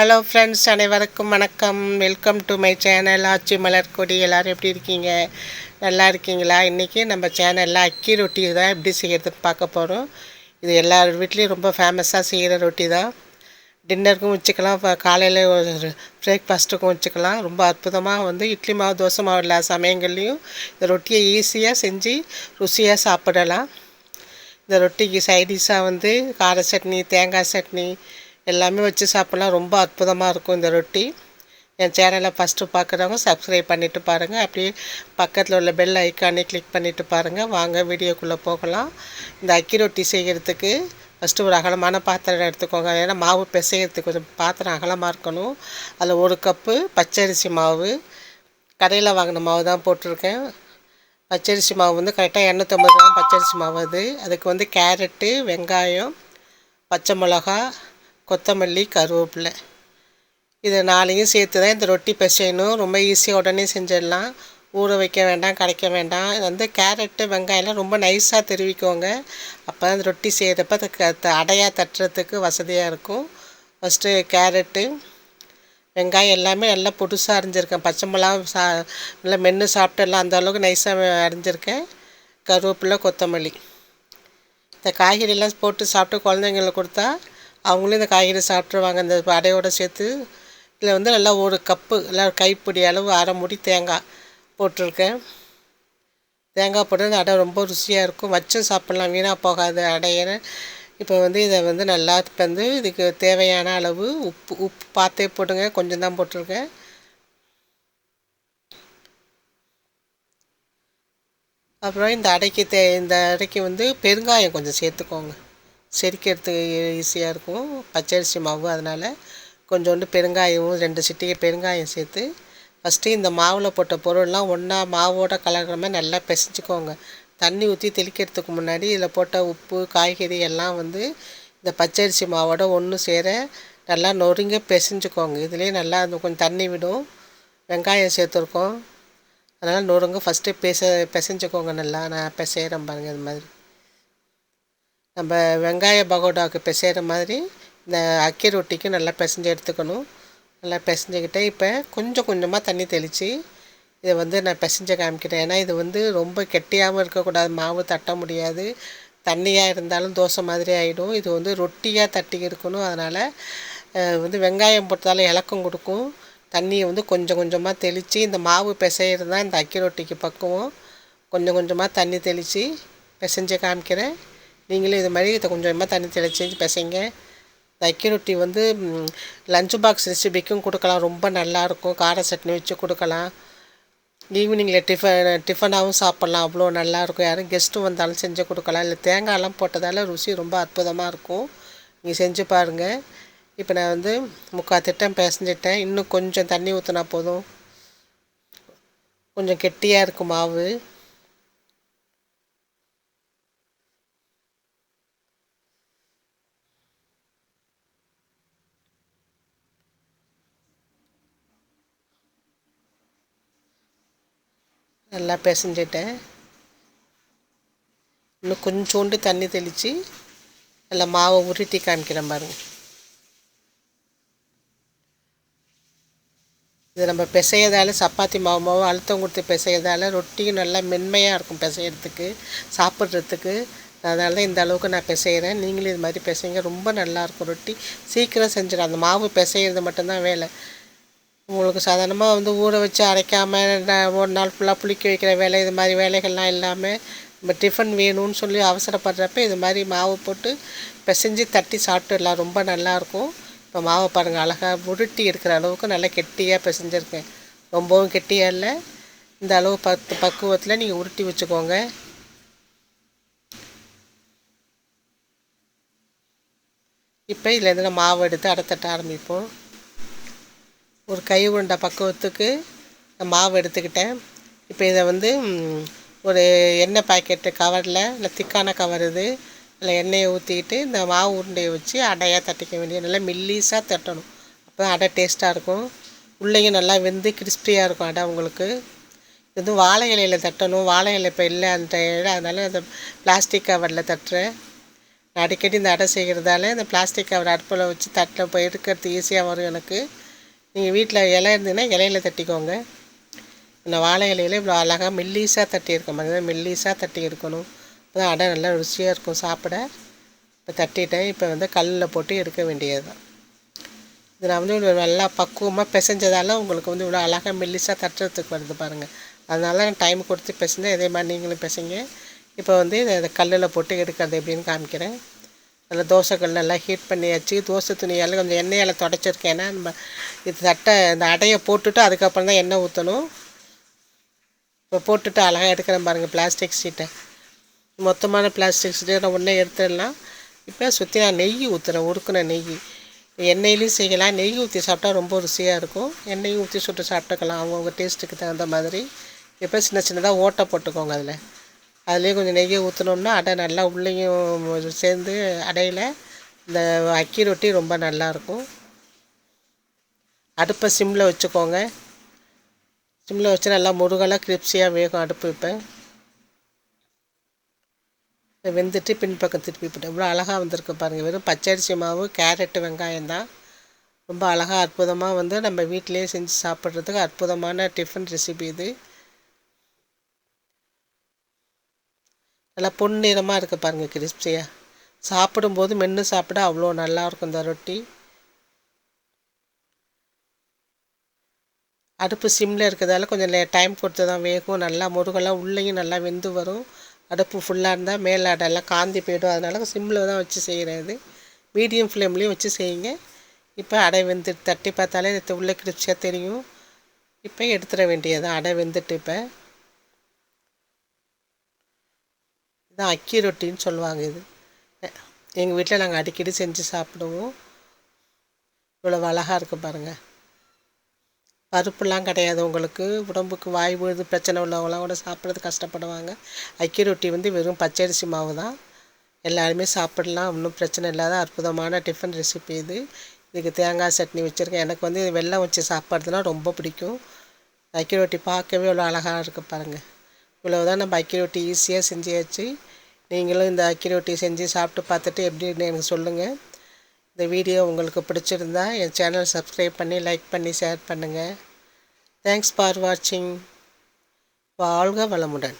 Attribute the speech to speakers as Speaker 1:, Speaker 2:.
Speaker 1: hello friends அனைவருக்கும் வணக்கம் welcome to my channel Aachi Kodi எல்லோரும் எப்படி இருக்கீங்க நல்லா இருக்கீங்களா இன்றைக்கி நம்ம சேனலில் அக்கி ரொட்டி தான் எப்படி செய்கிறதுன்னு பார்க்க போகிறோம் இது எல்லார் வீட்லேயும் ரொம்ப ஃபேமஸாக செய்கிற ரொட்டி தான் டின்னருக்கும் வச்சுக்கலாம் இப்போ காலையில் ஒரு பிரேக்ஃபாஸ்ட்டுக்கும் வச்சுக்கலாம் ரொம்ப அற்புதமாக வந்து இட்லி மாவு தோசை மாவு எல்லா சமயங்கள்லேயும் இந்த ரொட்டியை ஈஸியாக செஞ்சு ருசியாக சாப்பிடலாம் இந்த ரொட்டிக்கு சைடிஷாக வந்து கார சட்னி தேங்காய் சட்னி எல்லாமே வச்சு சாப்பிட்லாம் ரொம்ப அற்புதமாக இருக்கும் இந்த ரொட்டி என் சேனலை ஃபஸ்ட்டு பார்க்குறவங்க சப்ஸ்கிரைப் பண்ணிவிட்டு பாருங்கள் அப்படியே பக்கத்தில் உள்ள பெல் ஐக்கானே கிளிக் பண்ணிவிட்டு பாருங்கள் வாங்க வீடியோக்குள்ளே போகலாம் இந்த அக்கி ரொட்டி செய்கிறதுக்கு ஃபஸ்ட்டு ஒரு அகலமான பாத்திரம் எடுத்துக்கோங்க ஏன்னா மாவு பிசைகிறதுக்கு கொஞ்சம் பாத்திரம் அகலமாக இருக்கணும் அதில் ஒரு கப்பு பச்சரிசி மாவு கடையில் வாங்கின மாவு தான் போட்டிருக்கேன் பச்சரிசி மாவு வந்து கரெக்டாக எண்ணூற்றம்பது கிராம் பச்சரிசி மாவு அது அதுக்கு வந்து கேரட்டு வெங்காயம் பச்சை மிளகா கொத்தமல்லி கருவேப்பிலை இதை நாளையும் சேர்த்து தான் இந்த ரொட்டி பிசையணும் ரொம்ப ஈஸியாக உடனே செஞ்சிடலாம் ஊற வைக்க வேண்டாம் கடைக்க வேண்டாம் இது வந்து கேரட்டு வெங்காயம்லாம் ரொம்ப நைஸாக தெரிவிக்கோங்க அப்போ அந்த ரொட்டி செய்கிறப்ப அது க அடையாக தட்டுறதுக்கு வசதியாக இருக்கும் ஃபஸ்ட்டு கேரட்டு வெங்காயம் எல்லாமே நல்லா புதுசாக அரிஞ்சிருக்கேன் பச்சை மிளகா சா நல்லா மென்று சாப்பிட்டு எல்லாம் அந்த அளவுக்கு நைஸாக அரிஞ்சிருக்கேன் கருவேப்பிலை கொத்தமல்லி இந்த காய்கறியெல்லாம் போட்டு சாப்பிட்டு குழந்தைங்களுக்கு கொடுத்தா அவங்களும் இந்த காய்கறி சாப்பிட்ருவாங்க இந்த அடையோடு சேர்த்து இதில் வந்து நல்லா ஒரு கப்பு நல்லா கைப்பிடி அளவு அரை முடி தேங்காய் போட்டிருக்கேன் தேங்காய் போட்டு அந்த அடை ரொம்ப ருசியாக இருக்கும் வச்சும் சாப்பிட்லாம் வீணாக போகாது அடையிற இப்போ வந்து இதை வந்து நல்லா இப்போ வந்து இதுக்கு தேவையான அளவு உப்பு உப்பு பார்த்தே போட்டுங்க கொஞ்சம் தான் போட்டிருக்கேன் அப்புறம் இந்த அடைக்கு தே இந்த அடைக்கு வந்து பெருங்காயம் கொஞ்சம் சேர்த்துக்கோங்க செரிக்கிறதுக்கு ஈஸியாக இருக்கும் பச்சரிசி மாவு அதனால் கொஞ்சோண்டு பெருங்காயமும் ரெண்டு சிட்டிகை பெருங்காயம் சேர்த்து ஃபஸ்ட்டு இந்த மாவில் போட்ட பொருள்லாம் ஒன்றா மாவோட கலக்கிற மாதிரி நல்லா பிசைஞ்சிக்கோங்க தண்ணி ஊற்றி தெளிக்கிறதுக்கு முன்னாடி இதில் போட்ட உப்பு காய்கறி எல்லாம் வந்து இந்த பச்சரிசி மாவோட ஒன்று சேர நல்லா நொறுங்க பிசைஞ்சுக்கோங்க இதுலேயே நல்லா அந்த கொஞ்சம் தண்ணி விடும் வெங்காயம் சேர்த்துருக்கோம் அதனால் நொறுங்க ஃபஸ்ட்டு பிச பிசைஞ்சுக்கோங்க நல்லா நான் பிசைகிறேன் பாருங்கள் இது மாதிரி நம்ம வெங்காய பகோடாவுக்கு பிசைகிற மாதிரி இந்த அக்கி ரொட்டிக்கு நல்லா பிசைஞ்சு எடுத்துக்கணும் நல்லா பிசைஞ்சுக்கிட்டே இப்போ கொஞ்சம் கொஞ்சமாக தண்ணி தெளித்து இதை வந்து நான் பிசைஞ்ச காமிக்கிறேன் ஏன்னா இது வந்து ரொம்ப கெட்டியாகவும் இருக்கக்கூடாது மாவு தட்ட முடியாது தண்ணியாக இருந்தாலும் தோசை மாதிரி ஆகிடும் இது வந்து ரொட்டியாக தட்டி இருக்கணும் அதனால் வந்து வெங்காயம் போட்டதால் இலக்கம் கொடுக்கும் தண்ணியை வந்து கொஞ்சம் கொஞ்சமாக தெளித்து இந்த மாவு பிசையிறது தான் இந்த அக்கி ரொட்டிக்கு பக்குவம் கொஞ்சம் கொஞ்சமாக தண்ணி தெளித்து பிசைஞ்சு காமிக்கிறேன் நீங்களும் இது மாதிரி இதை கொஞ்சமாக தண்ணி தெளிச்சு பேசுங்க இந்த ரொட்டி வந்து லஞ்ச் பாக்ஸ் ரெசிபிக்கும் கொடுக்கலாம் ரொம்ப நல்லாயிருக்கும் கார சட்னி வச்சு கொடுக்கலாம் ஈவினிங்கில் டிஃபன் டிஃபனாகவும் சாப்பிட்லாம் அவ்வளோ நல்லாயிருக்கும் யாரும் கெஸ்ட்டும் வந்தாலும் செஞ்சு கொடுக்கலாம் இல்லை தேங்காயெல்லாம் போட்டதால் ருசி ரொம்ப அற்புதமாக இருக்கும் நீங்கள் செஞ்சு பாருங்கள் இப்போ நான் வந்து முக்கால் திட்டம் பேசஞ்சிட்டேன் இன்னும் கொஞ்சம் தண்ணி ஊற்றினா போதும் கொஞ்சம் கெட்டியாக இருக்கும் மாவு நல்லா பிசைஞ்சிட்டேன் இன்னும் கொஞ்சோண்டு தண்ணி தெளித்து நல்லா மாவை உருட்டி காமிக்கிறேன் பாருங்க இது நம்ம பிசையதால் சப்பாத்தி மாவு மாவு அழுத்தம் கொடுத்து பிசையதால் ரொட்டியும் நல்லா மென்மையாக இருக்கும் பிசையறதுக்கு சாப்பிட்றதுக்கு அதனால தான் இந்த அளவுக்கு நான் பிசைகிறேன் நீங்களும் இது மாதிரி பிசைங்க ரொம்ப நல்லாயிருக்கும் ரொட்டி சீக்கிரம் செஞ்சிடும் அந்த மாவு பிசைகிறது மட்டும்தான் வேலை உங்களுக்கு சாதாரணமாக வந்து ஊற வச்சு அரைக்காமல் ஒரு நாள் ஃபுல்லாக புளிக்க வைக்கிற வேலை இது மாதிரி வேலைகள்லாம் இல்லாமல் நம்ம டிஃபன் வேணும்னு சொல்லி அவசரப்படுறப்ப இது மாதிரி மாவு போட்டு பிசைஞ்சு தட்டி சாப்பிட்டுடலாம் ரொம்ப நல்லாயிருக்கும் இப்போ மாவை பாருங்கள் அழகாக உருட்டி இருக்கிற அளவுக்கு நல்லா கெட்டியாக பிசைஞ்சிருக்கேன் ரொம்பவும் கெட்டியாக இல்லை இந்த அளவு பத்து பக்குவத்தில் நீங்கள் உருட்டி வச்சுக்கோங்க இப்போ இதில் நான் மாவு எடுத்து அடத்தட்ட ஆரம்பிப்போம் ஒரு கை உருண்டை பக்குவத்துக்கு மாவு எடுத்துக்கிட்டேன் இப்போ இதை வந்து ஒரு எண்ணெய் பாக்கெட்டு கவரில் இல்லை திக்கான கவர் இது இல்லை எண்ணெயை ஊற்றிக்கிட்டு இந்த மாவு உருண்டையை வச்சு அடையாக தட்டிக்க வேண்டிய நல்லா மில்லீஸாக தட்டணும் அப்போ தான் அடை டேஸ்ட்டாக இருக்கும் உள்ளேயும் நல்லா வெந்து கிறிஸ்பியாக இருக்கும் அடை உங்களுக்கு இது வந்து வாழை இலையில் தட்டணும் வாழை இலை இப்போ இல்லை அந்த இடம் அதனால் அந்த பிளாஸ்டிக் கவரில் தட்டுறேன் அடிக்கடி இந்த அடை செய்கிறதால இந்த பிளாஸ்டிக் கவர் அடுப்பில் வச்சு தட்டில் இப்போ எடுக்கிறது ஈஸியாக வரும் எனக்கு நீங்கள் வீட்டில் இலை இருந்தீங்கன்னா இலையில் தட்டிக்கோங்க இந்த வாழை இலையில் இவ்வளோ அழகாக தட்டி இருக்க மாதிரி மில்லீஸாக தட்டி இருக்கணும் அதான் அடை நல்லா ருசியாக இருக்கும் சாப்பிட இப்போ தட்டிட்டேன் இப்போ வந்து கல்லில் போட்டு எடுக்க வேண்டியது தான் இது நான் வந்து நல்லா பக்குவமாக பிசைஞ்சதால உங்களுக்கு வந்து இவ்வளோ அழகாக மில்லிஸாக தட்டுறதுக்கு வருது பாருங்கள் அதனால நான் டைம் கொடுத்து பிசைஞ்சேன் இதே மாதிரி நீங்களும் பிசைங்க இப்போ வந்து இதை கல்லில் போட்டு எடுக்கிறது எப்படின்னு காமிக்கிறேன் அதில் தோசைகள் நல்லா ஹீட் பண்ணியாச்சு தோசை துணியால் கொஞ்சம் எண்ணெயால் தொடச்சிருக்கேன் நம்ம இது தட்டை இந்த அடையை போட்டுட்டு அதுக்கப்புறம் தான் எண்ணெய் ஊற்றணும் இப்போ போட்டுட்டு அழகாக எடுக்கிறேன் பாருங்கள் பிளாஸ்டிக் சீட்டை மொத்தமான பிளாஸ்டிக் சீட்டை நான் ஒன்றே எடுத்துடலாம் இப்போ சுற்றி நான் நெய் ஊற்றுறேன் உருக்குன நெய் எண்ணெயிலையும் செய்யலாம் நெய் ஊற்றி சாப்பிட்டா ரொம்ப ருசியாக இருக்கும் எண்ணெயும் ஊற்றி சுட்டு சாப்பிட்டுக்கலாம் அவங்கவுங்க டேஸ்ட்டுக்கு தகுந்த மாதிரி இப்போ சின்ன சின்னதாக ஓட்டை போட்டுக்கோங்க அதில் அதுலேயே கொஞ்சம் நெய்யை ஊற்றினோம்னா அடை நல்லா உள்ளேயும் சேர்ந்து அடையில் இந்த அக்கி ரொட்டி ரொம்ப நல்லாயிருக்கும் அடுப்பை சிம்மில் வச்சுக்கோங்க சிம்மில் வச்சு நல்லா முருகலாக கிரிப்ஸியாக வேகும் அடுப்பு வைப்பேன் வெந்துட்டு பின்பக்கம் திருப்பி விட்டேன் இவ்வளோ அழகாக வந்திருக்கு பாருங்கள் வெறும் பச்சரிசி மாவு கேரட்டு வெங்காயம் தான் ரொம்ப அழகாக அற்புதமாக வந்து நம்ம வீட்டிலேயே செஞ்சு சாப்பிட்றதுக்கு அற்புதமான டிஃபன் ரெசிபி இது நல்லா பொன்னிறமாக இருக்குது பாருங்கள் கிறிஸ்பியாக சாப்பிடும்போது மென்று சாப்பிட அவ்வளோ நல்லாயிருக்கும் இந்த ரொட்டி அடுப்பு சிம்மில் இருக்கிறதால கொஞ்சம் டைம் கொடுத்து தான் வேகும் நல்லா முருகெல்லாம் உள்ளேயும் நல்லா வெந்து வரும் அடுப்பு ஃபுல்லாக இருந்தால் மேலாடெல்லாம் காந்தி போயிடும் அதனால் சிம்மில் தான் வச்சு செய்கிறது மீடியம் ஃப்ளேம்லேயும் வச்சு செய்யுங்க இப்போ அடை வெந்துட்டு தட்டி பார்த்தாலே உள்ளே கிரிப்ஸியாக தெரியும் இப்போ எடுத்துட வேண்டியது தான் அடை வெந்துட்டு இப்போ தான் அக்கி ரொட்டின்னு சொல்லுவாங்க இது எங்கள் வீட்டில் நாங்கள் அடிக்கடி செஞ்சு சாப்பிடுவோம் இவ்வளோ அழகாக இருக்குது பாருங்கள் பருப்புலாம் கிடையாது உங்களுக்கு உடம்புக்கு வாய் விழுது பிரச்சனை உள்ளவங்களாம் கூட சாப்பிட்றது கஷ்டப்படுவாங்க அக்கி ரொட்டி வந்து வெறும் பச்சரிசி மாவு தான் எல்லாருமே சாப்பிடலாம் ஒன்றும் பிரச்சனை இல்லாத அற்புதமான டிஃபன் ரெசிபி இது இதுக்கு தேங்காய் சட்னி வச்சுருக்கேன் எனக்கு வந்து வெள்ளம் வச்சு சாப்பிட்றதுனா ரொம்ப பிடிக்கும் அக்கி ரொட்டி பார்க்கவே இவ்வளோ அழகாக இருக்குது பாருங்கள் இவ்வளோ தான் நம்ம அக்கி ரொட்டி ஈஸியாக செஞ்சியாச்சு நீங்களும் இந்த அக்கி செஞ்சு சாப்பிட்டு பார்த்துட்டு எப்படின்னு எனக்கு சொல்லுங்கள் இந்த வீடியோ உங்களுக்கு பிடிச்சிருந்தா என் சேனல் சப்ஸ்கிரைப் பண்ணி லைக் பண்ணி ஷேர் பண்ணுங்கள் தேங்க்ஸ் ஃபார் வாட்சிங் வாழ்க வளமுடன்